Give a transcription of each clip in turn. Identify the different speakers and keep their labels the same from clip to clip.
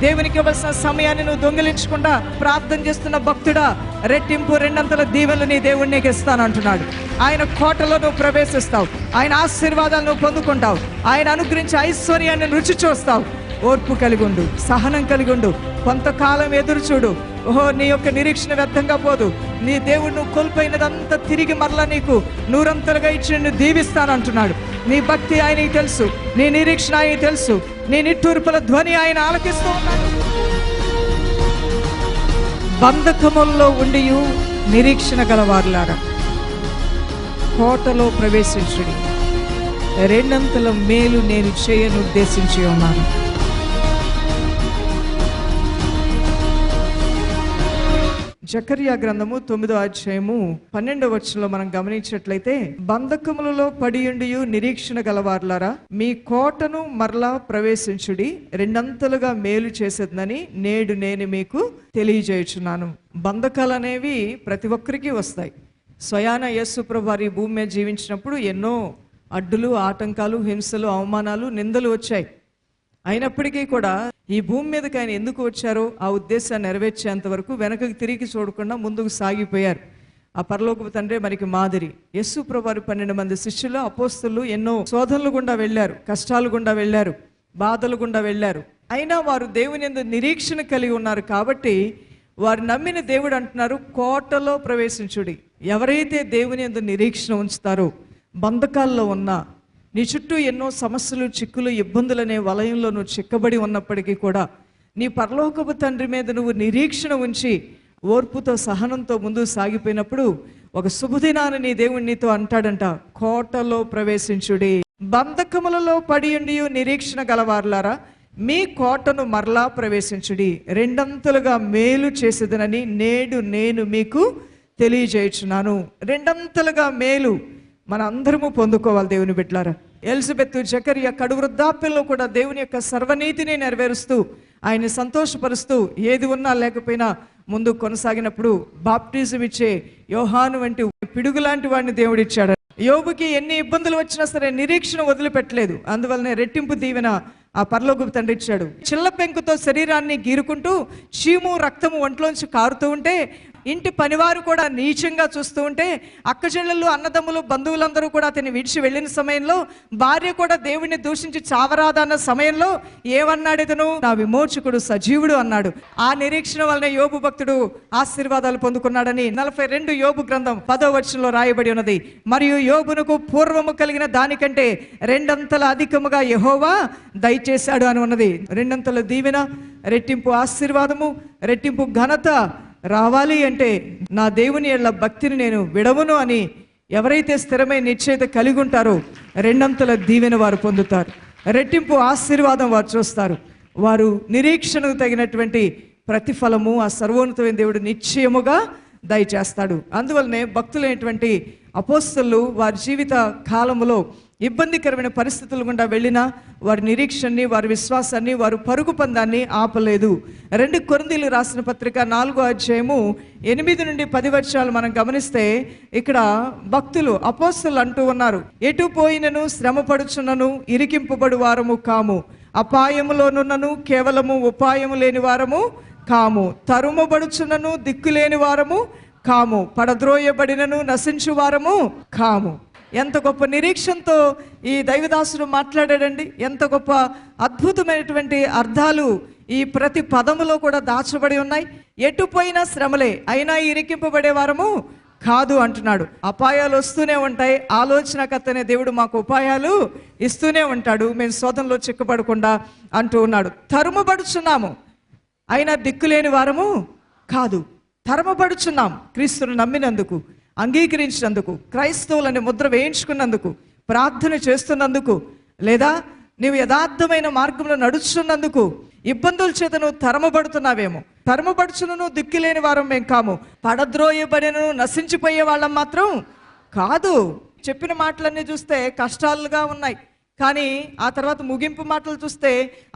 Speaker 1: దేవునికి ఇవ్వాల్సిన సమయాన్ని నువ్వు దొంగిలించకుండా ప్రార్థన చేస్తున్న భక్తుడా రెట్టింపు రెండంతల దీవెనలు నీ దేవుడు నీకు ఇస్తానంటున్నాడు ఆయన కోటలో నువ్వు ప్రవేశిస్తావు. ఆయన ఆశీర్వాదాలు నువ్వు పొందుకుంటావు. ఆయన అనుగ్రహించే ఐశ్వర్యాన్ని రుచి చూస్తావు. ఓర్పు కలిగి ఉండు సహనం కలిగి ఉండు కొంతకాలం ఎదురు చూడు. ఓహో నీ యొక్క నిరీక్షణ వ్యర్థంగా పోదు. నీ దేవుడు నువ్వు కోల్పోయినదంతా తిరిగి మరలా నీకు నూరంతలుగా ఇచ్చి నిన్ను దీవిస్తానంటున్నాడు. నీ భక్తి ఆయనకి తెలుసు నీ నిరీక్షణ ఆయనకి తెలుసు నీ నిట్టూర్పుల ధ్వని ఆయన ఆలకిస్తూ ఉన్నాడు. బంధకముల్లో ఉండి నిరీక్షణ గలవారులారా. కోటలో ప్రవేశించుడి. రెండంతల మేలు నేను చేయను ఉద్దేశించి ఉన్నాను. జకర్యా గ్రంథము తొమ్మిదో అధ్యాయము పన్నెండవ వచనంలో మనం గమనించినట్లయితే బంధకములలో పడియుండి నిరీక్షణ గలవార్లారా మీ కోటను మరలా ప్రవేశించుడి రెండంతలుగా మేలు చేసేదని నేడు నేను మీకు తెలియజేయుచున్నాను. బంధకాలు అనేవి ప్రతి ఒక్కరికి వస్తాయి. స్వయాన యేసు వారి భూమి మీద జీవించినప్పుడు ఎన్నో అడ్డులు ఆటంకాలు హింసలు అవమానాలు నిందలు వచ్చాయి. అయినప్పటికీ కూడా ఈ భూమి మీదకి ఆయన ఎందుకు వచ్చారో ఆ ఉద్దేశాన్ని నెరవేర్చేంత వరకు వెనకకి తిరిగి చూడకుండా ముందుకు సాగిపోయారు. ఆ పరలోకపు తండ్రి మనకి మాదిరి. యస్సు ప్రభువారు పన్నెండు మంది శిష్యులు అపోస్తులు ఎన్నో శోధనలు గుండా వెళ్ళారు కష్టాలు గుండా వెళ్ళారు బాధలు గుండా వెళ్ళారు. అయినా వారు దేవుని ఎందు నిరీక్షణ కలిగి ఉన్నారు కాబట్టి వారు నమ్మిన దేవుడు అంటున్నారు కోటలో ప్రవేశించుడి. ఎవరైతే దేవుని ఎందు నిరీక్షణ ఉంచుతారో బంధకాల్లో ఉన్నా నీ చుట్టూ ఎన్నో సమస్యలు చిక్కులు ఇబ్బందులు అనే వలయంలో నువ్వు చిక్కబడి ఉన్నప్పటికీ కూడా నీ పరలోకపు తండ్రి మీద నువ్వు నిరీక్షణ ఉంచి ఓర్పుతో సహనంతో ముందు సాగిపోయినప్పుడు ఒక శుభదినాన్ని నీ దేవుడు నీతో అంటాడంట కోటలో ప్రవేశించుడి. బంధకములలో పడియుండి నిరీక్షణ గలవారులారా మీ కోటను మరలా ప్రవేశించుడి. రెండంతలుగా మేలు చేసేదనని నేడు నేను మీకు తెలియజేయుచున్నాను. రెండంతలుగా మేలు మన అందరము పొందుకోవాలి దేవుని బిడ్డలారా. ఎలిజబెత్ జకరియా కడు వృద్ధాప్యంలో కూడా దేవుని యొక్క సర్వనీతిని నెరవేరుస్తూ ఆయన సంతోషపరుస్తూ ఏది ఉన్నా లేకపోయినా ముందు కొనసాగినప్పుడు బాప్టిజం ఇచ్చే యోహాను వంటి పిడుగు లాంటి వాడిని దేవుడిచ్చాడు యోగుకి ఎన్ని ఇబ్బందులు వచ్చినా సరే నిరీక్షణ వదిలిపెట్టలేదు. అందువల్లనే రెట్టింపు దీవెన ఆ పర్లోకి తండ్రి ఇచ్చాడు. చిల్ల పెంకుతో శరీరాన్ని గీరుకుంటూ చీము రక్తము ఒంట్లోంచి కారుతూ ఉంటే ఇంటి పనివారు కూడా నీచంగా చూస్తూ ఉంటే అక్కచెల్లెళ్ళు అన్నదమ్ములు బంధువులందరూ కూడా అతన్ని విడిచి వెళ్ళిన సమయంలో భార్య కూడా దేవుడిని దూషించి చావరాదన్న సమయంలో ఏమన్నాడు ఇతను నా విమోచకుడు సజీవుడు అన్నాడు. ఆ నిరీక్షణ వలన యోగు భక్తుడు ఆశీర్వాదాలు పొందుకున్నాడని నలభై రెండు యోగు గ్రంథం పదో వచనంలో రాయబడి ఉన్నది. మరియు యోగునకు పూర్వము కలిగిన దానికంటే రెండంతల అధికముగా యహోవా దయచేశాడు అని ఉన్నది. రెండంతల దీవెన రెట్టింపు ఆశీర్వాదము రెట్టింపు ఘనత రావాలి అంటే నా దేవుని ఎళ్ళ భక్తిని నేను విడవను అని ఎవరైతే స్థిరమైన నిశ్చయిత కలిగి ఉంటారో రెండంతల దీవెన వారు పొందుతారు. రెట్టింపు ఆశీర్వాదం వారు చూస్తారు. వారు నిరీక్షణకు తగినటువంటి ప్రతిఫలము ఆ సర్వోన్నతమైన దేవుడు నిశ్చయముగా దయచేస్తాడు. అందువల్లనే భక్తులైనటువంటి అపోస్తలు వారి జీవిత కాలములో ఇబ్బందికరమైన పరిస్థితుల గుండా వెళ్ళినా వారి నిరీక్షణని వారి విశ్వాసాన్ని వారు పరుగు పందాన్ని ఆపలేదు. రెండు కొరందీలు రాసిన పత్రిక నాలుగో అధ్యాయము ఎనిమిది నుండి పది వర్షాలు మనం గమనిస్తే ఇక్కడ భక్తులు అపోస్తులు అంటూ ఉన్నారు. ఎటు పోయినను శ్రమపడుచున్నను ఇరికింపబడు వారము కాము. అపాయములోనున్నను కేవలము ఉపాయము లేని వారము కాము తరుమబడుచున్నను దిక్కులేని వారము కాము. పడద్రోయబడినను నశించు వారము కాము. ఎంత గొప్ప నిరీక్షణతో ఈ దైవదాసుడు మాట్లాడాడండి. ఎంత గొప్ప అద్భుతమైనటువంటి అర్థాలు ఈ ప్రతి పదములో కూడా దాచబడి ఉన్నాయి. ఎటుపోయినా శ్రమలే అయినా ఇరికింపబడే వారము కాదు అంటున్నాడు. అపాయాలు వస్తూనే ఉంటాయి. ఆలోచనకత్తనే దేవుడు మాకు ఉపాయాలు ఇస్తూనే ఉంటాడు. మేము శోధనలో చిక్కబడకుండా అంటూ ఉన్నాడు. తరుముబడుచున్నాము. అయినా దిక్కులేని వారము కాదు. తరమపడుచున్నాం క్రీస్తును నమ్మినందుకు అంగీకరించినందుకు క్రైస్తవులని ముద్ర వేయించుకున్నందుకు ప్రార్థన చేస్తున్నందుకు లేదా నీవు యథార్థమైన మార్గంలో నడుస్తున్నందుకు ఇబ్బందుల చేత నువ్వు తరమబడుతున్నావేమో. తరమబడుచును దిక్కులేని వారం మేము కాము. పడద్రోయబడినను నశించిపోయే వాళ్ళం మాత్రం కాదు. చెప్పిన మాటలన్నీ చూస్తే కష్టాలుగా ఉన్నాయి. కానీ ఆ తర్వాత ముగింపు మాటలు చూస్తే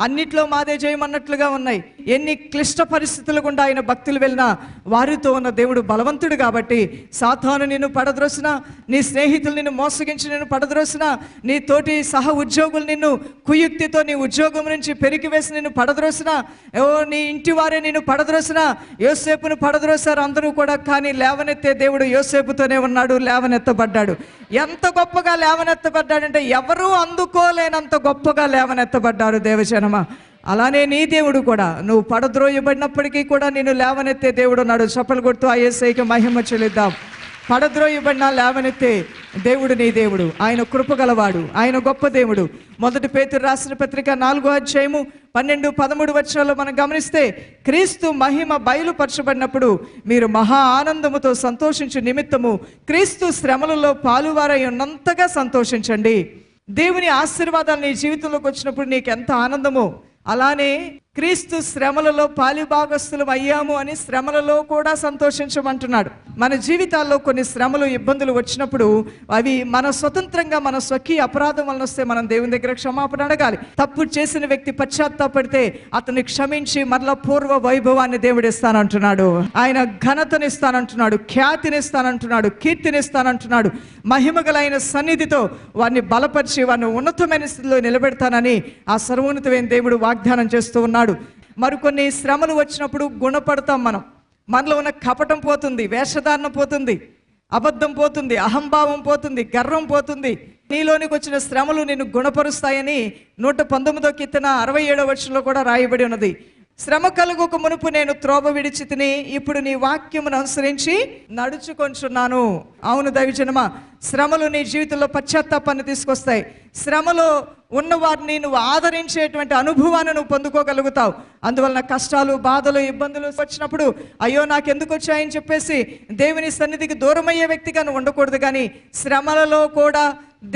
Speaker 1: అన్నిట్లో మాదే జయమన్నట్లుగా ఉన్నాయి. ఎన్ని క్లిష్ట పరిస్థితుల గుండా ఆయన భక్తులు వెళ్ళినా వారితో ఉన్న దేవుడు బలవంతుడు కాబట్టి సాతాను నిన్ను పడద్రోసిన నీ స్నేహితులు నిన్ను మోసగించి నిన్ను పడద్రోసిన నీ తోటి సహ ఉద్యోగులు నిన్ను కుయుక్తితో నీ ఉద్యోగం నుంచి పెరిగి వేసి నిన్ను పడద్రోసిన ఓ నీ ఇంటి వారే నిన్ను పడద్రోసిన యోసేపును పడద్రోసారు అందరూ కూడా కానీ లేవనెత్తే దేవుడు యోసేపుతోనే ఉన్నాడు లేవనెత్తబడ్డాడు. ఎంత గొప్పగా లేవనెత్తబడ్డాడంటే ఎవరూ అందుకోలేనంత గొప్పగా లేవనెత్తబడ్డారు దేవజనమ. అలానే నీ దేవుడు కూడా. నువ్వు పడద్రోయబడినప్పటికీ కూడా నేను లేవనెత్తే దేవుడు నాడు చప్పలు కొడుతూ ఐఎస్ఐకి మహిమ చెల్లిద్దాం. పడద్రోయబడినా లేవనెత్తే దేవుడు నీ దేవుడు. ఆయన కృపగలవాడు ఆయన గొప్ప దేవుడు. మొదటి పేతురు రాసిన పత్రిక నాలుగో అధ్యాయము పన్నెండు పదమూడు వర్షాల్లో మనం గమనిస్తే క్రీస్తు మహిమ బయలుపరచబడినప్పుడు మీరు మహా ఆనందముతో సంతోషించు నిమిత్తము క్రీస్తు శ్రమలలో పాలువారై ఉన్నంతగా సంతోషించండి. దేవుని ఆశీర్వాదాలు నీ జీవితంలోకి వచ్చినప్పుడు నీకు ఎంత ఆనందమో. అలానే క్రీస్తు శ్రమలలో పాలిభాగస్తులం అయ్యాము అని శ్రమలలో కూడా సంతోషించమంటున్నాడు. మన జీవితాల్లో కొన్ని శ్రమలు ఇబ్బందులు వచ్చినప్పుడు అవి మన స్వతంత్రంగా మన స్వకీయ అపరాధం వలన వస్తే మనం దేవుని దగ్గర క్షమాపణ అడగాలి. తప్పు చేసిన వ్యక్తి పశ్చాత్తాపడితే అతన్ని క్షమించి మరల పూర్వ వైభవాన్ని దేవుడిస్తానంటున్నాడు. ఆయన ఘనతనిస్తానంటున్నాడు ఖ్యాతినిస్తానంటున్నాడు కీర్తినిస్తానంటున్నాడు. మహిమగలైన సన్నిధితో వారిని బలపరిచి వారిని ఉన్నతమైన స్థితిలో నిలబెడతానని ఆ సర్వోన్నతమైన దేవుడు వాగ్దానం చేస్తూ ఉన్నాడు. మరికొన్ని శ్రమలు వచ్చినప్పుడు గుణపడతాం మనం. మనలో ఉన్న కపటం పోతుంది వేషధారణ పోతుంది అబద్ధం పోతుంది అహంభావం పోతుంది గర్వం పోతుంది. నీలోనికి వచ్చిన శ్రమలు నిన్ను గుణపరుస్తాయని నూట పంతొమ్మిదో కీర్తన అరవై ఏడవ వర్షంలో కూడా రాయబడి ఉన్నది. శ్రమ కలుగుకు మునుపు నేను త్రోవ విడిచి తిని ఇప్పుడు నీ వాక్యమును అనుసరించి నడుచుకొంచున్నాను అవును దైవజనమా శ్రమలు నీ జీవితంలో పశ్చాత్తాపాన్ని తీసుకొస్తాయి. శ్రమలో ఉన్నవారిని నువ్వు ఆదరించేటువంటి అనుభవాన్ని నువ్వు పొందుకోగలుగుతావు. అందువలన కష్టాలు బాధలు ఇబ్బందులు వచ్చినప్పుడు అయ్యో నాకెందుకు వచ్చాయని చెప్పేసి దేవుని సన్నిధికి దూరమయ్యే వ్యక్తిగా నువ్వు ఉండకూడదు కానీ శ్రమలలో కూడా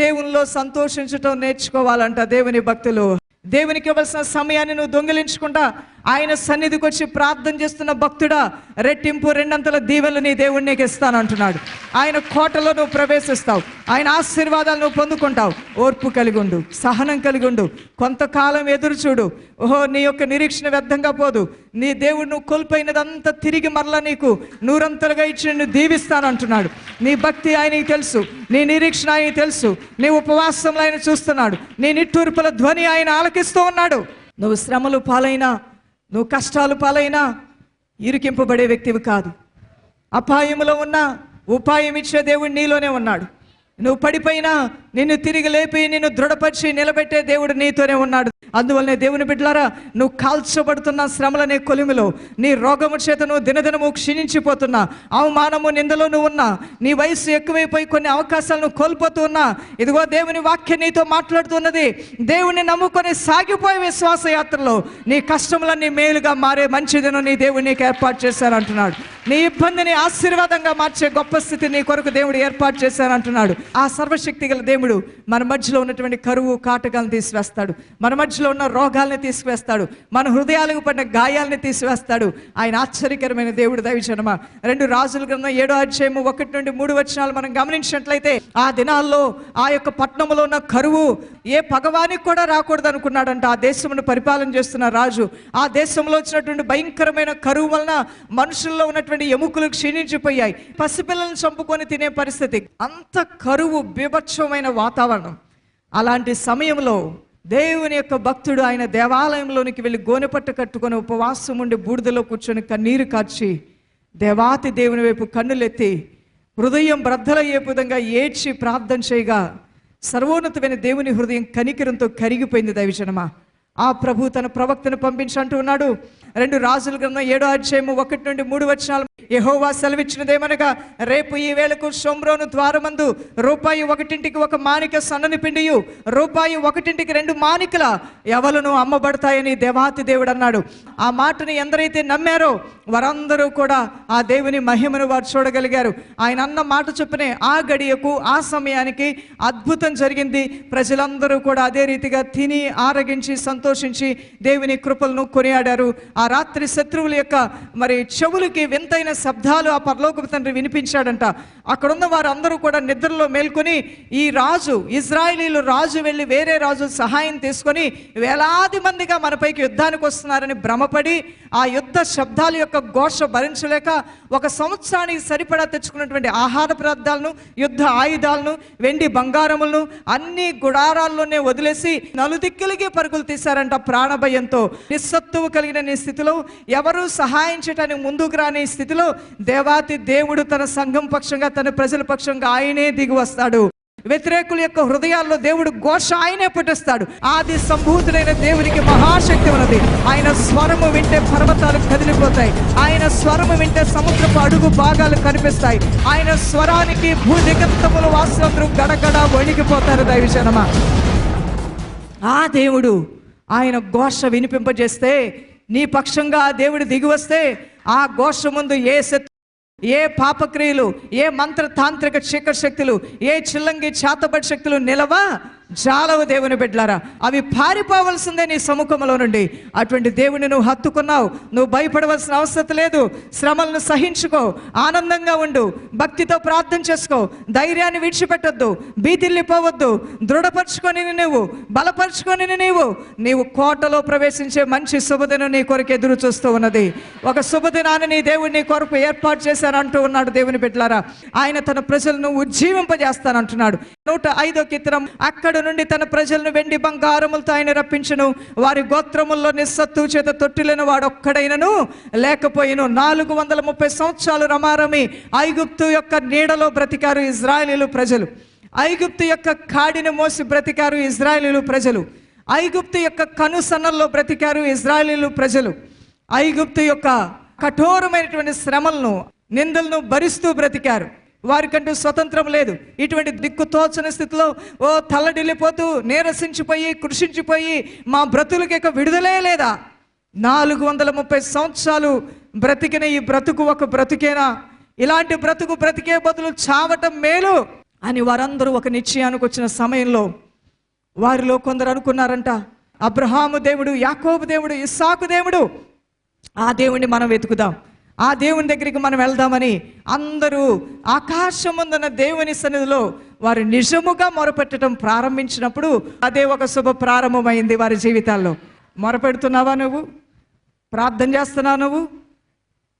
Speaker 1: దేవునిలో సంతోషించటం నేర్చుకోవాలంట దేవుని భక్తులు. దేవునికి ఇవ్వాల్సిన సమయాన్ని నువ్వు దొంగిలించకుండా ఆయన సన్నిధికి వచ్చి ప్రార్థన చేస్తున్న భక్తుడా రెట్టింపు రెండంతల దీవెలు నీ దేవుడు నీకు ఇస్తానంటున్నాడు. ఆయన కోటలో నువ్వు ప్రవేశిస్తావు. ఆయన ఆశీర్వాదాలు నువ్వు పొందుకుంటావు. ఓర్పు కలిగి ఉండు సహనం కలిగి ఉండు కొంతకాలం ఎదురు చూడు ఓహో నీ యొక్క నిరీక్షణ వ్యర్థంగా పోదు. నీ దేవుడు నువ్వు కోల్పోయినదంతా తిరిగి మరలా నీకు నూరంతలుగా ఇచ్చి నిన్ను దీవిస్తానంటున్నాడు. నీ భక్తి ఆయనకి తెలుసు నీ నిరీక్షణ ఆయనకి తెలుసు నీ ఉపవాసంలో ఆయన చూస్తున్నాడు నీ నిట్టూర్పుల ధ్వని ఆయన ఆలకిస్తూ ఉన్నాడు. నువ్వు శ్రమలు పాలైనా నువ్వు కష్టాలు పాలైనా ఇరికింపబడే వ్యక్తివి కాదు. అపాయములో ఉన్న ఉపాయం ఇచ్చే దేవుడు నీలోనే ఉన్నాడు. నువ్వు పడిపోయినా నిన్ను తిరిగి లేపి నిన్ను దృఢపరిచి నిలబెట్టే దేవుడు నీతోనే ఉన్నాడు. అందువల్లనే దేవుని బిడ్డలారా నువ్వు కాల్చబడుతున్న శ్రమలనే కొలిమిలో నీ రోగము చేత నువ్వు దినదినము క్షీణించిపోతున్నా అవమానము నిందలో నువ్వు ఉన్నా నీ వయసు ఎక్కువైపోయి కొన్ని అవకాశాలను కోల్పోతూ ఉన్నా ఇదిగో దేవుని వాక్యం నీతో మాట్లాడుతున్నది దేవుని నమ్ముకొని సాగిపోయే విశ్వాస యాత్రలో నీ కష్టములన్నీ మేలుగా మారే మంచి నీ దేవుడు నీకు ఏర్పాటు చేశానంటున్నాడు. నీ ఇబ్బందిని ఆశీర్వాదంగా మార్చే గొప్ప స్థితి నీ కొరకు దేవుడు ఏర్పాటు చేశానంటున్నాడు. ఆ సర్వశక్తి గల దేవుడు మన మధ్యలో ఉన్నటువంటి కరువు కాటకాలను తీసివేస్తాడు. మన మధ్యలో ఉన్న రోగాల్ని తీసివేస్తాడు. మన హృదయాలకు పడిన గాయాలని తీసివేస్తాడు. ఆయన ఆశ్చర్యకరమైన దేవుడు దైవజనమ. రెండు రాజుల గ్రంథం ఏడో అధ్యాయము ఒకటి నుండి మూడు వచనాలు మనం గమనించినట్లయితే ఆ దినాల్లో ఆ యొక్క పట్టణంలో ఉన్న కరువు ఏ పగవానికి కూడా రాకూడదు అనుకున్నాడంట. ఆ దేశమును పరిపాలన చేస్తున్న రాజు. ఆ దేశంలో వచ్చినటువంటి భయంకరమైన కరువు వలన మనుషుల్లో ఉన్నటువంటి ఎముకలు క్షీణించిపోయాయి. పసిపిల్లలను చంపుకొని తినే పరిస్థితి. అంత కరువు బీభత్సమైన వాతావరణం. అలాంటి సమయంలో దేవుని యొక్క భక్తుడు ఆయన దేవాలయంలోనికి వెళ్ళి గోనెపట్ట కట్టుకొని ఉపవాసం ఉండి బూడిదలో కూర్చొని కన్నీరు కార్చి దేవాతి దేవుని వైపు కన్నులెత్తి హృదయం బ్రద్దలయ్యే విధంగా ఏడ్చి ప్రార్థన చేయగా సర్వోన్నతమైన దేవుని హృదయం కనికిరంతో కరిగిపోయింది దైవజనమా. ఆ ప్రభు తన ప్రవక్తను పంపించంటూ ఉన్నాడు. రెండు రాజుల గ్రంథం ఏడో అధ్యాయము ఒకటి నుండి మూడు వచనాలు. యహోవా సెలవిచ్చినదేమనగా రేపు ఈ వేళకు సోమ్రోను ద్వారమందు రూపాయి ఒకటింటికి ఒక మానిక సన్నని పిండియు రూపాయి ఒకటింటికి రెండు మానికల ఎవలను అమ్మబడతాయని దేవాతి దేవుడు అన్నాడు. ఆ మాటని ఎందరైతే నమ్మారో వారందరూ కూడా ఆ దేవుని మహిమను వారు చూడగలిగారు. ఆయన అన్న మాట చొప్పునే ఆ గడియకు ఆ సమయానికి అద్భుతం జరిగింది. ప్రజలందరూ కూడా అదే రీతిగా తిని ఆరగించి సంతోషించి దేవుని కృపలను కొనియాడారు. ఆ రాత్రి శత్రువుల యొక్క మరి చెవులకి వింతైన శబ్దాలు ఆ పరలోకపు తండ్రి వినిపించాడంట. అక్కడున్న వారందరూ కూడా నిద్రలో మేల్కొని ఈ రాజు ఇజ్రాయిలీలు రాజు వెళ్ళి వేరే రాజు సహాయం తీసుకొని వేలాది మందిగా మనపైకి యుద్ధానికి వస్తున్నారని భ్రమపడి ఆ యుద్ధ శబ్దాల యొక్క ఘోష భరించలేక ఒక సంవత్సరానికి సరిపడా తెచ్చుకున్నటువంటి ఆహార పదార్థాలను యుద్ధ ఆయుధాలను వెండి బంగారములను అన్ని గుడారాల్లోనే వదిలేసి నలుదిక్కులకి పరుగులు తీశారంట ప్రాణభయంతో. నిస్సత్తువు కలిగిన నీ స్థితిలో ఎవరు సహాయం చేయడానికి ముందుకు రాని స్థితిలో దేవాతి దేవుడు తన సంఘం పక్షంగా తన ప్రజల పక్షంగా ఆయనే దిగి వస్తాడు. వ్యతిరేకుల యొక్క హృదయాల్లో దేవుడు ఘోష ఆయనే పుట్టిస్తాడు. ఆది సంభూతుడైన దేవునికి మహాశక్తి ఉన్నది. ఆయన స్వరము వింటే పర్వతాలు కదిలిపోతాయి. ఆయన స్వరము వింటే సముద్రపు అడుగు భాగాలు కనిపిస్తాయి. ఆయన స్వరానికి భూదిగంతములు వాసులందరూ గడగడ వణికిపోతారు. దైవజనమా. ఆ దేవుడు ఆయన ఘోష వినిపింపజేస్తే నీ పక్షంగా దేవుడు దిగి వస్తే ఆ ఘోష ముందు ఏ శత్రు ఏ పాపక్రియలు ఏ మంత్ర తాంత్రిక చీకటి శక్తులు ఏ చిల్లంగి చేతబడి శక్తులు నిలవా? జాలవు దేవుని బిడ్డలారా అవి పారిపోవలసిందే నీ సముఖంలో నుండి. అటువంటి దేవుని నువ్వు హత్తుకున్నావు నువ్వు భయపడవలసిన అవసరం లేదు. శ్రమలను సహించుకో ఆనందంగా ఉండు భక్తితో ప్రార్థన చేసుకో ధైర్యాన్ని విడిచిపెట్టొద్దు భీతిల్లిపోవద్దు దృఢపరుచుకొని నువ్వు బలపరుచుకొని నీవు. నీవు కోటలో ప్రవేశించే మంచి శుభదినం నీ కొరకు ఎదురు చూస్తూ ఉన్నది. ఒక శుభదినాన్ని నీ దేవుడు నీ కొరకు ఏర్పాటు చేశానంటూ ఉన్నాడు దేవుని బిడ్డలారా. ఆయన తన ప్రజలను ఉజ్జీవింపజేస్తానంటున్నాడు. నూట ఐదో కిత్రం అక్కడ నుండి తన ప్రజలను వెండి బంగారములతో ఆయన రప్పించను. వారి గోత్రముల్లో నిస్సత్తు చేత తొట్టిలేని వాడు ఒక్కడైనను లేకపోయిను నాలుగు వందల ముప్పై సంవత్సరాలు రమారమి ఐగుప్తు యొక్క నీడలో బ్రతికారు ఇజ్రాయేలీలు ప్రజలు. ఐగుప్తు యొక్క కాడిని మోసి బ్రతికారు ఇజ్రాయేలీలు ప్రజలు. ఐగుప్తు యొక్క కనుసన్నల్లో బ్రతికారు ఇజ్రాయేలీలు ప్రజలు. ఐగుప్తు యొక్క కఠోరమైనటువంటి శ్రమలను నిందలను భరిస్తూ బ్రతికారు. వారికంటూ స్వతంత్రం లేదు. ఇటువంటి దిక్కు తోచని స్థితిలో ఓ తల్లడిల్లిపోతూ నీరసించిపోయి కృషించిపోయి మా బ్రతులకి ఇక విడుదలే లేదా? నాలుగు వందల ముప్పై సంవత్సరాలు బ్రతికిన ఈ బ్రతుకు ఒక బ్రతుకేనా? ఇలాంటి బ్రతుకు బ్రతికే బదులు చావటం మేలు? అని వారందరూ ఒక నిశ్చయానికి వచ్చిన సమయంలో వారిలో కొందరు అనుకున్నారంట అబ్రహాము దేవుడు యాకోబు దేవుడు ఇస్సాకు దేవుడు ఆ దేవుణ్ణి మనం వెతుకుదాం. ఆ దేవుని దగ్గరికి మనం వెళ్దామని అందరూ ఆకాశముందున్న దేవుని సన్నిధిలో వారు నిజముగా మొరపెట్టడం ప్రారంభించినప్పుడు అదే ఒక శుభ ప్రారంభమైంది వారి జీవితాల్లో. మొరపెడుతున్నావా నువ్వు? ప్రార్థన చేస్తున్నావు నువ్వు?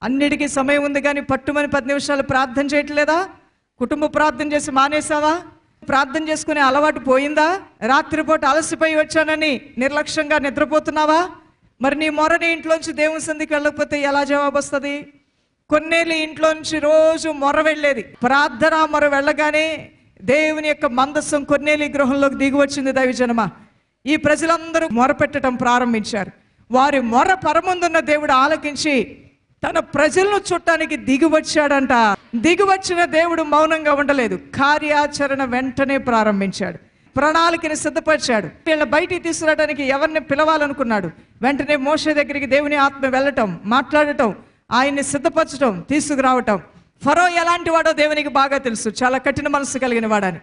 Speaker 1: అన్నిటికీ సమయం ఉంది కానీ పట్టుమని పది నిమిషాలు ప్రార్థన చేయట్లేదా? కుటుంబ ప్రార్థన చేసి మానేసావా ప్రార్థన చేసుకునే అలవాటు పోయిందా? రాత్రిపూట అలసిపోయి వచ్చానని నిర్లక్ష్యంగా నిద్రపోతున్నావా? మరి నీ మొరని ఇంట్లోంచి దేవుని సందికి వెళ్ళకపోతే ఎలా జవాబు వస్తుంది? కొన్నేళ్ళు ఇంట్లో నుంచి రోజు మొర వెళ్ళేది. ప్రార్థన మొర వెళ్ళగానే దేవుని యొక్క మందస్సం కొన్నేళ్ళి గృహంలోకి దిగి వచ్చింది దైవజనమ. ఈ ప్రజలందరూ మొరపెట్టడం ప్రారంభించారు. వారి మొర పరముందున్న దేవుడు ఆలకించి తన ప్రజలను చుట్టానికి దిగివచ్చాడంట దిగివచ్చిన దేవుడు మౌనంగా ఉండలేదు. కార్యాచరణ వెంటనే ప్రారంభించాడు. ప్రణాళికని సిద్ధపరిచాడు. వీళ్ళ బయటికి తీసుకురావడానికి ఎవరిని పిలవాలనుకున్నాడు? వెంటనే మోషే దగ్గరికి దేవుని ఆత్మ వెళ్ళటం మాట్లాడటం ఆయన్ని సిద్ధపరచడం తీసుకురావటం. ఫరో ఎలాంటి వాడో దేవునికి బాగా తెలుసు. చాలా కఠిన మనసు కలిగిన వాడని.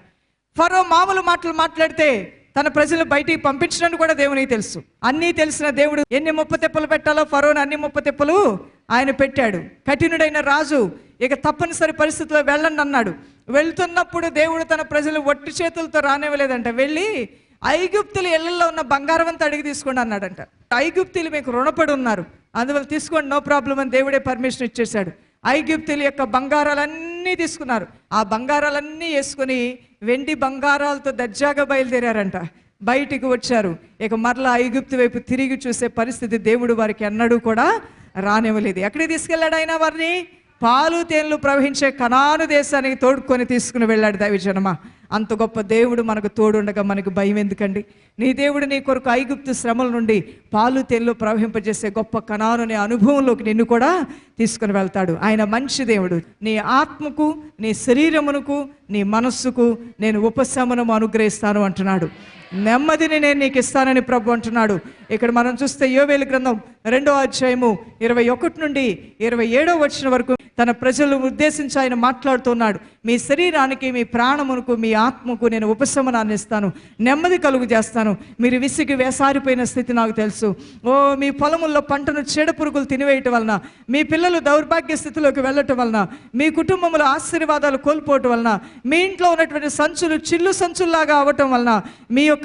Speaker 1: ఫరో మామూలు మాటలు మాట్లాడితే తన ప్రజలు బయటికి పంపించడానికి కూడా దేవునికి తెలుసు. అన్నీ తెలిసిన దేవుడు ఎన్ని ముప్ప తెప్పలు పెట్టాలో ఫరోన్ అన్ని ముప్ప తెప్పలు ఆయన పెట్టాడు. కఠినుడైన రాజు ఇక తప్పనిసరి పరిస్థితిలో వెళ్ళండి అన్నాడు. వెళ్తున్నప్పుడు దేవుడు తన ప్రజలు ఒట్టి చేతులతో రానివ్వలేదంట. వెళ్ళి ఐగుప్తులు ఇళ్ళలో ఉన్న బంగారం అంతా అడిగి తీసుకోండి అన్నాడంట. ఐగుప్తులు మీకు రుణపడి ఉన్నారు. అందువల్ల తీసుకోండి నో ప్రాబ్లం అని దేవుడే పర్మిషన్ ఇచ్చేశాడు. ఐగిప్తుల యొక్క బంగారాలన్నీ తీసుకున్నారు. ఆ బంగారాలన్నీ వేసుకుని వెండి బంగారాలతో దర్జాగా బయలుదేరారంట. బయటికి వచ్చారు. ఇక మరలా ఐగుప్తు వైపు తిరిగి చూసే పరిస్థితి దేవుడు వారికి ఎన్నడూ కూడా రానివ్వలేదు. ఎక్కడికి తీసుకెళ్ళాడు ఆయన వారిని? పాలు తేనెలు ప్రవహించే కనాను దేశానికి తోడుకొని తీసుకుని వెళ్ళాడు దైవజనమా. అంత గొప్ప దేవుడు మనకు తోడుండగా మనకు భయం ఎందుకండి? నీ దేవుడు నీ కొరకు ఐగుప్తు శ్రమల నుండి పాలు తేనెలు ప్రవహింపజేసే గొప్ప కణాను అనే అనుభవంలోకి నిన్ను కూడా తీసుకుని వెళ్తాడు. ఆయన మంచి దేవుడు. నీ ఆత్మకు నీ శరీరమునకు నీ మనస్సుకు నేను ఉపశమనము అనుగ్రహిస్తాను అంటున్నాడు. నెమ్మదిని నేను నీకు ఇస్తానని ప్రభు అంటున్నాడు. ఇక్కడ మనం చూస్తే యోవేలు గ్రంథం రెండో అధ్యాయము ఇరవై ఒకటి నుండి ఇరవై ఏడో వచ్చిన వరకు తన ప్రజలు ఉద్దేశించి ఆయన మాట్లాడుతున్నాడు. మీ శరీరానికి మీ ప్రాణమునకు మీ ఆత్మకు నేను ఉపశమనాన్ని ఇస్తాను. నెమ్మది కలుగు చేస్తాను. మీరు విసిగి వేసారిపోయిన స్థితి నాకు తెలుసు. ఓ మీ పొలముల్లో పంటను చీడ పురుగులు తినివేయటం వలన మీ పిల్లలు దౌర్భాగ్య స్థితిలోకి వెళ్ళటం వలన మీ కుటుంబంలో ఆశీర్వాదాలు కోల్పోవటం వలన మీ ఇంట్లో ఉన్నటువంటి సంచులు చిల్లు సంచుల్లాగా అవ్వటం వలన మీ యొక్క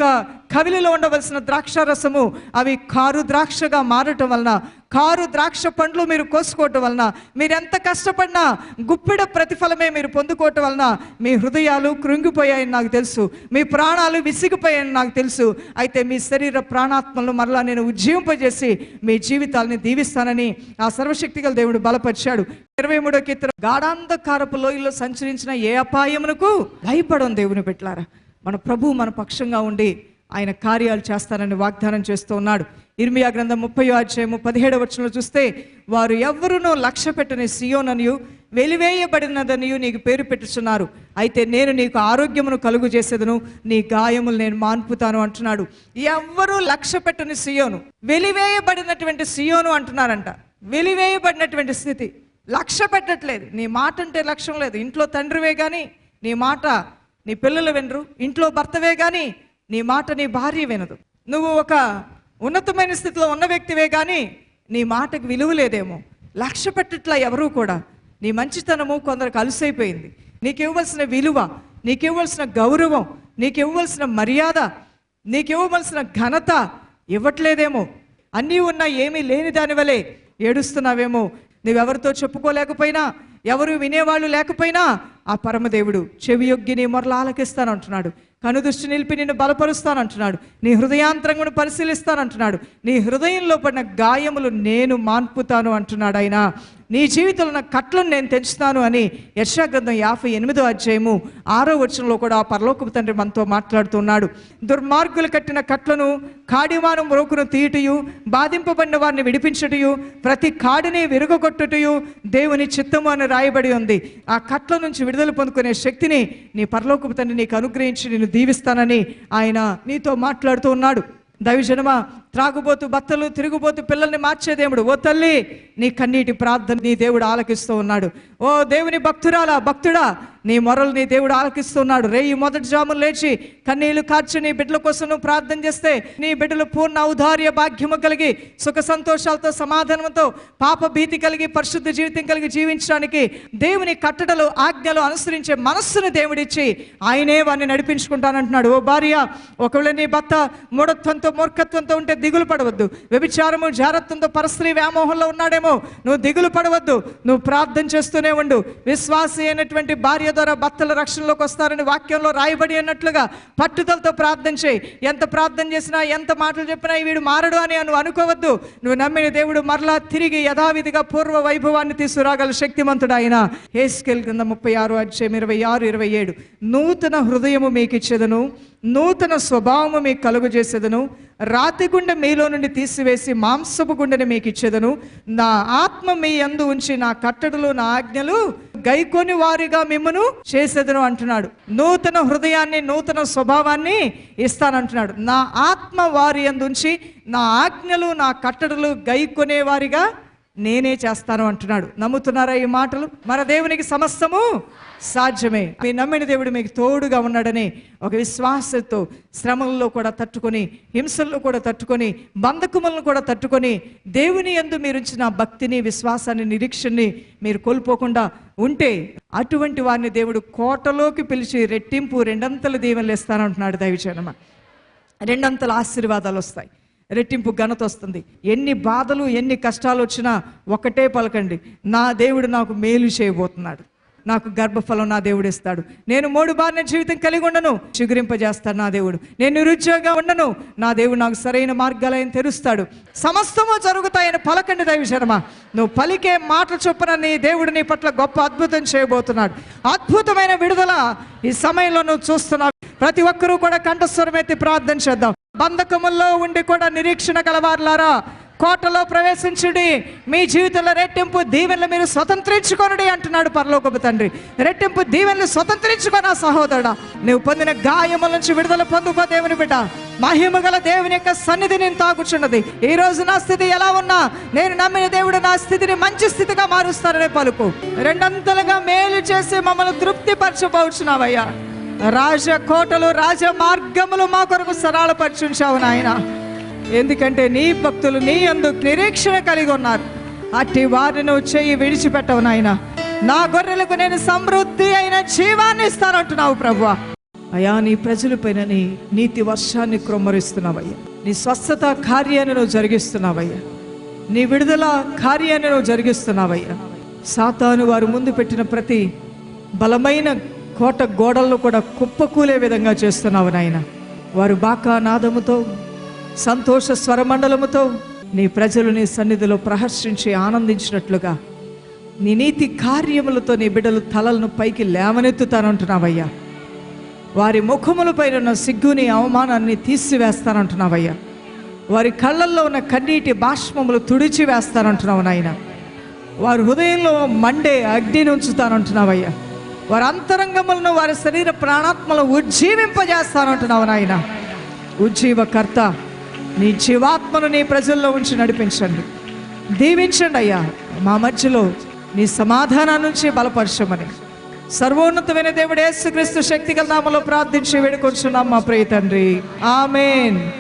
Speaker 1: కవిలిలో ఉండవలసిన ద్రాక్ష రసము అవి కారు ద్రాక్షగా మారటం వలన కారు ద్రాక్ష పండ్లు మీరు కోసుకోవటం వలన మీరు ఎంత కష్టపడినా గుప్పిడ ప్రతిఫలమే మీరు పొందుకోవటం వలన మీ హృదయాలు కృంగిపోయాయని నాకు తెలుసు మీ ప్రాణాలు విసిగిపోయాయని నాకు తెలుసు. అయితే మీ శరీర ప్రాణాత్మలను మరలా నేను ఉజ్జీవింపజేసి మీ జీవితాలని దీవిస్తానని ఆ సర్వశక్తిగల దేవుడు బలపరిచాడు. ఇరవై మూడో కీర్తన గాఢాంధకారపు లోయలో సంచరించిన ఏ అపాయమునకు భయపడం దేవుని పెట్టారా మన ప్రభు మన పక్షంగా ఉండి ఆయన కార్యాలు చేస్తానని వాగ్దానం చేస్తూ ఉన్నాడు. ఇర్మియా గ్రంథం ముప్పై అధ్యాయము పదిహేడవ వచనంలో చూస్తే వారు ఎవరునో లక్ష్య పెట్టని సియోననియు వెలివేయబడినదనియు నీకు పేరు పెట్టుచున్నారు. అయితే నేను నీకు ఆరోగ్యమును కలుగు చేసేదను నీ గాయములు నేను మాన్పుతాను అంటున్నాడు. ఎవ్వరూ లక్ష్య పెట్టని సియోను? వెలివేయబడినటువంటి సియోను అంటున్నారంట. వెలివేయబడినటువంటి స్థితి. లక్ష్య పెట్టట్లేదు. నీ మాట అంటే లక్ష్యం లేదు. ఇంట్లో తండ్రివే కానీ నీ మాట నీ పిల్లలు వినరు. ఇంట్లో భర్తవే కానీ నీ మాట నీ భార్య వినదు. నువ్వు ఒక ఉన్నతమైన స్థితిలో ఉన్న వ్యక్తివే కానీ నీ మాటకు విలువ లేదేమో. లక్ష్య పెట్టట్లా ఎవరూ కూడా నీ మంచితనము కొందరికి అలుసైపోయింది. నీకు ఇవ్వవలసిన విలువ నీకు ఇవ్వవలసిన గౌరవం నీకు ఇవ్వవలసిన మర్యాద నీకు ఇవ్వవలసిన ఘనత ఇవ్వట్లేదేమో. అన్నీ ఉన్నా ఏమీ లేని దాని వలె ఏడుస్తున్నావేమో. నువ్వెవరితో చెప్పుకోలేకపోయినా ఎవరు వినేవాళ్ళు లేకపోయినా ఆ పరమదేవుడు చెవియొగ్గి నీ మొరలు ఆలకిస్తానంటున్నాడు. కనుదృష్టి నిలిపి నిన్ను బలపరుస్తానంటున్నాడు. నీ హృదయాంతరంగును పరిశీలిస్తానంటున్నాడు. నీ హృదయంలో పడిన గాయములు నేను మాన్పుతాను అంటున్నాడు ఆయన. నీ జీవితంలో ఉన్న కట్లను నేను తెంచుతాను అని యశాగ్రంథం యాభై ఎనిమిదో అధ్యాయము ఆరో వచనంలో కూడా ఆ పరలోకపు తండ్రి మనతో మాట్లాడుతున్నాడు. దుర్మార్గులు కట్టిన కట్లను కాడిమానం రోకును తీయుటయు బాధింపబడిన వారిని విడిపించుటయు ప్రతి కాడిని విరుగొట్టుటయు దేవుని చిత్తము అని రాయబడి ఉంది. ఆ కట్ల నుంచి విడుదల పొందుకునే శక్తిని నీ పరలోకపు తండ్రి నీకు అనుగ్రహించి నేను దీవిస్తానని ఆయన నీతో మాట్లాడుతూ ఉన్నాడు. దైవజనమా త్రాగుబోతు భర్తలు తిరుగుబోతు పిల్లల్ని మార్చే దేవుడు. ఓ తల్లి నీ కన్నీటి ప్రార్థన నీ దేవుడు ఆలకిస్తూ ఉన్నాడు. ఓ దేవుని భక్తురాలా భక్తుడా నీ మొరలు నీ దేవుడు ఆలకిస్తూ ఉన్నాడు. రేయి మొదటి జాములు లేచి కన్నీళ్ళు కార్చి నీ బిడ్డల కోసం నువ్వు ప్రార్థన చేస్తే నీ బిడ్డలు పూర్ణ ఔదార్య భాగ్యము కలిగి సుఖ సంతోషాలతో సమాధానంతో పాప భీతి కలిగి పరిశుద్ధ జీవితం కలిగి జీవించడానికి దేవుని కట్టడలు ఆజ్ఞలు అనుసరించే మనస్సును దేవుడిచ్చి ఆయనే వాడిని నడిపించుకుంటానంటున్నాడు. ఓ భార్య ఒకవేళ నీ భర్త మూఢత్వంతో మూర్ఖత్వంతో ఉంటే దిగులు పడవద్దు. వ్యభిచారము జారత్వంతో పరస్త్రీ వ్యామోహంలో ఉన్నాడేమో. నువ్వు దిగులు పడవద్దు. నువ్వు ప్రార్థన చేస్తూనే ఉండు. విశ్వాసి అయినటువంటి భార్య ద్వారా భర్తల రక్షణలోకి వస్తారని వాక్యంలో రాయబడి అన్నట్లుగా పట్టుదలతో ప్రార్థన చేయి. ఎంత ప్రార్థన చేసినా ఎంత మాటలు చెప్పినా వీడు మారడు అని నువ్వు అనుకోవద్దు. నువ్వు నమ్మిన దేవుడు మరలా తిరిగి యథావిధిగా పూర్వ వైభవాన్ని తీసుకురాగల శక్తిమంతుడు ఆయన. హేస్కెల్ కింద ముప్పై ఆరు అధ్యాయం ఇరవై ఆరు ఇరవై ఏడు. నూతన హృదయము మీకు ఇచ్చేదను నూతన స్వభావము మీకు కలుగజేసేదను. రాతి గుండె మీలో నుండి తీసివేసి మాంసపు గుండెని మీకు ఇచ్చేదను. నా ఆత్మ మీ యందు ఉంచి నా కట్టడలు నా ఆజ్ఞలు గైకొని వారిగా మిమ్మను చేసేదను అంటున్నాడు. నూతన హృదయాన్ని నూతన స్వభావాన్ని ఇస్తానంటున్నాడు. నా ఆత్మ వారి యందు ఉంచి నా ఆజ్ఞలు నా కట్టడలు గైకొనే వారిగా నేనే చేస్తాను అంటున్నాడు. నమ్ముతున్నారా ఈ మాటలు? మన దేవునికి సమస్తము సాధ్యమే. మీ నమ్మిన దేవుడు మీకు తోడుగా ఉన్నాడని ఒక విశ్వాసంతో శ్రమల్లో కూడా తట్టుకొని హింసల్లో కూడా తట్టుకొని బంధకములను కూడా తట్టుకొని దేవుని యందు మీరుంచిన భక్తిని విశ్వాసాన్ని నిరీక్షణని మీరు కోల్పోకుండా ఉంటే అటువంటి వారిని దేవుడు కోటలోకి పిలిచి రెట్టింపు రెండంతల దీవెనలు ఇస్తానంటున్నాడు దైవజనమ. రెండంతల ఆశీర్వాదాలు వస్తాయి. రెట్టింపు ఘనత వస్తుంది. ఎన్ని బాధలు ఎన్ని కష్టాలు వచ్చినా ఒకటే పలకండి. నా దేవుడు నాకు మేలు చేయబోతున్నాడు. నాకు గర్భఫలం నా దేవుడు ఇస్తాడు. నేను మూడు బారిన జీవితం కలిగి ఉండను. చిగురింపజేస్తాడు నా దేవుడు. నేను నిరుద్యోగంగా ఉండను. నా దేవుడు నాకు సరైన మార్గాలయం తెరుస్తాడు. సమస్తము జరుగుతాయని పలకండి దైవ శర్మ నువ్వు పలికే మాట చొప్పున నీ దేవుడు నీ పట్ల గొప్ప అద్భుతం చేయబోతున్నాడు. అద్భుతమైన విడుదల ఈ సమయంలో నువ్వు చూస్తున్నావు. ప్రతి ఒక్కరూ కూడా కంఠస్వరం ఎత్తి ప్రార్థన చేద్దాం. బంధకముల్లో ఉండి కూడా నిరీక్షణ కలవారులారా కోటలో ప్రవేశించుడి మీ జీవితంలో రెట్టింపు దీవెనలు మీరు స్వతంత్రించుకొనుడి అంటున్నాడు పరలోకపు తండ్రి. రెట్టింపు దీవెనలు స్వతంత్రించుకొని సహోదరుడా నువ్వు పొందిన గాయముల నుంచి విడుదల పొందుకో దేవుని బిడ్డ. మహిమ గల దేవుని యొక్క సన్నిధి నేను తాగుచున్నది. ఈ రోజు నా స్థితి ఎలా ఉన్నా నేను నమ్మిన దేవుడు నా స్థితిని మంచి స్థితిగా మారుస్తారనే పలుకు. రెండంతలుగా మేలు చేసి మమ్మల్ని తృప్తిపరచబోచున్నావయ్యా. రాజకోటలు రాజ మార్గములు మా కొరకు సరళపరుచుంచావు నాయన. ఎందుకంటే నీ భక్తులు నీ అందు నిరీక్షణ కలిగి ఉన్నారు. అట్టి వారిని చెయ్యి విడిచిపెట్టవు నాయన. నా గొర్రెలకు నేను సమృద్ధి అయిన జీవాన్ని ఇస్తానంటున్నావు ప్రభు అయా నీ ప్రజలపైన నీ నీతి వర్షాన్ని క్రొమ్మరిస్తున్నావయ్యా. నీ స్వస్థత కార్యాన్ని నువ్వు జరిగిస్తున్నావయ్యా. నీ విడుదల కార్యాన్ని నువ్వు జరిగిస్తున్నావయ్యా. సాతాను వారు ముందు పెట్టిన ప్రతి బలమైన కోట గోడలను కూడా కుప్పకూలే విధంగా చేస్తున్నావు నాయన. వారు బాకా నాదముతో సంతోష స్వరమండలముతో నీ ప్రజలు నీ సన్నిధిలో ప్రహర్షించి ఆనందించినట్లుగా నీ నీతి కార్యములతో నీ బిడ్డలు తలలను పైకి లేవనెత్తుతానంటున్నావయ్యా. వారి ముఖములపైన ఉన్న సిగ్గుని అవమానాన్ని తీసివేస్తానంటున్నావయ్యా. వారి కళ్ళల్లో ఉన్న కన్నీటి బాష్పములు తుడిచి వేస్తానంటున్నావు నాయన. వారి హృదయంలో మండే అగ్నిని ఉంచుతానంటున్నావయ్యా. వారి అంతరంగములను వారి శరీర ప్రాణాత్మలు ఉజ్జీవింపజేస్తానంటున్నావు నాయన. ఉజ్జీవకర్త నీ జీవాత్మను నీ ప్రజల్లో ఉంచి నడిపించండి. దీవించండి అయ్యా. మా మధ్యలో నీ సమాధానం నుంచి బలపరచమని. సర్వోన్నతమైన దేవుడు యేసుక్రీస్తు శక్తిగల నామలో ప్రార్థించి వేడుకొచ్చున్నాం మా ప్రియ తండ్రి. ఆమెన్.